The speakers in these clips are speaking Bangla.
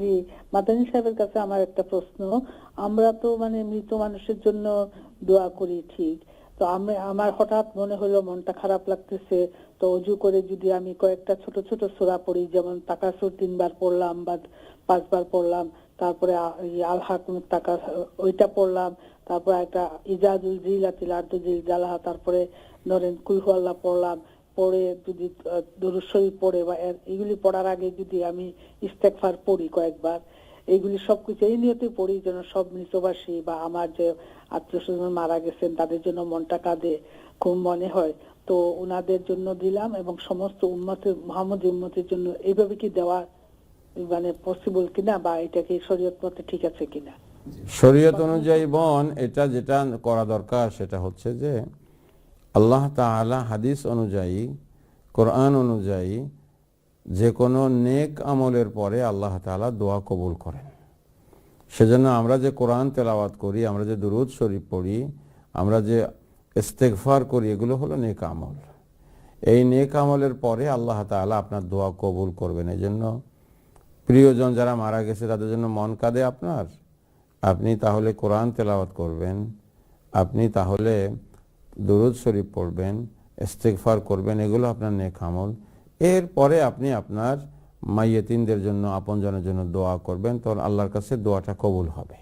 জি, মাদানী সাহেবের কাছে আমার একটা প্রশ্ন। আমরা তো মানে মৃত মানুষের জন্য দোয়া করি, ঠিক। তো আমি, আমার হঠাৎ মনে হলো মনটা খারাপ লাগতেছে। তো অজু করে যদি আমি কয়েকটা ছোট ছোট সূরা পড়ি, যেমন তাকাসুর তিনবার পড়লাম বা পাঁচবার পড়লাম, তারপরে আল হাকুম তাকা ওইটা পড়লাম, তারপরে একটা ইজাজুল জিলাতিল আর্দু জিল জালাহা, তারপরে ধরেন কুলহু আল্লাহ পড়লাম পড়ে, যদি শরীফ পড়ে বা এগুলি পড়ার আগে যদি আমি ইস্তেকফার পড়ি কয়েকবার এইগুলি সবকিছু এই নিয়তে পড়ি যেন সব মৃতবাসী বা আমার যে আত্মীয় স্বজন মারা গেছেন, তাদের জন্য মনটা কাঁদে, খুব মনে হয়। তো ওনাদের জন্য দিলাম এবং সমস্ত উন্মতের মোহাম্মদ উন্মতের জন্য এইভাবে কি দেওয়া মানে পসিবল কিনা বা এটা কি শরীয়ত মতে ঠিক আছে কিনা? শরীয়ত অনুযায়ী বোন, এটা যেটা করা দরকার সেটা হচ্ছে যে আল্লাহ তাআলা হাদিস অনুযায়ী, কোরআন অনুযায়ী যে কোনো নেক আমলের পরে আল্লাহ তাআলা দোয়া কবুল করেন। সেজন্য আমরা যে কোরআন তেলাওয়াত করি, আমরা যে দুরুদ শরীফ পড়ি, আমরা যে ইস্তেগফার করি, এগুলো হলো নেক আমল। এই নেক আমলের পরে আল্লাহ তাআলা আপনার দোয়া কবুল করবেন। এই জন্য প্রিয়জন যারা মারা গেছে, তাদের জন্য মন কাঁদে আপনার। আপনি তাহলে কোরআন তেলাওয়াত করবেন। আপনি তাহলে দুরুদ শরীফ পড়বেন, ইস্তেগফার করবেন, এগুলো আপনার নেক আমল। এরপরে আপনি আপনার মাইয়েতিনদের জন্য, আপনজনের জন্য দোয়া করবেন তখন আল্লাহর কাছে দোয়াটা কবুল হবে।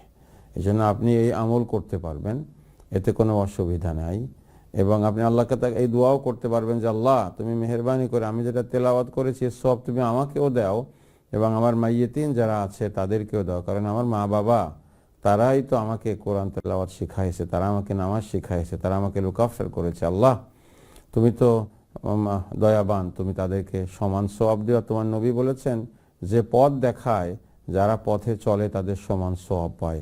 এই জন্য আপনি এই আমল করতে পারবেন, এতে কোনো অসুবিধা নাই। এবং আপনি আল্লাহকে তা- এই দোয়াও করতে পারবেন যে, আল্লাহ, তুমি মেহরবানি করে, আমি যেটা তেলাওয়াত করেছি সব তুমি আমাকেও দাও এবং আমার মাইয়েতিন যারা আছে তাদেরকেও দাও, কারণ আমার মা বাবা তারাই তো আমাকে কোরআন তেলাওয়াত শিখাইছে, তারা আমাকে নামাজ শিখাইছে, তারা আমাকে লুকাফের করেছে। আল্লাহ, তুমি তো দয়াবান, তুমি তাদেরকে সমান সব দেওয়া তোমার নবী বলেছেন, যে পথ দেখায়, যারা পথে চলে তাদের সমান সব পায়।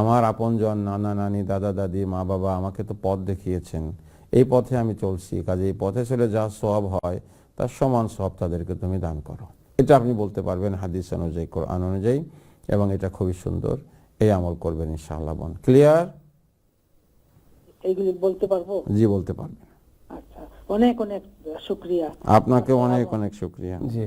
আমার আপনজন নানা নানি, দাদা দাদি, মা বাবা আমাকে তো পথ দেখিয়েছেন। এই পথে আমি চলছি, কাজে এই পথে চলে যা সব হয়, তার সমান সব তাদেরকে তুমি দান করো। এটা আপনি বলতে পারবেন হাদিস অনুযায়ী, কোরআন অনুযায়ী, এবং এটা খুবই সুন্দর। এই আমল করবেন ইনশাআল্লাহ বোন। ক্লিয়ার এইগুলি বলতে পারব? জি বলতে পারবেন। আচ্ছা অনেক অনেক শুক্রিয়া। আপনাকে অনেক অনেক শুক্রিয়া। জি।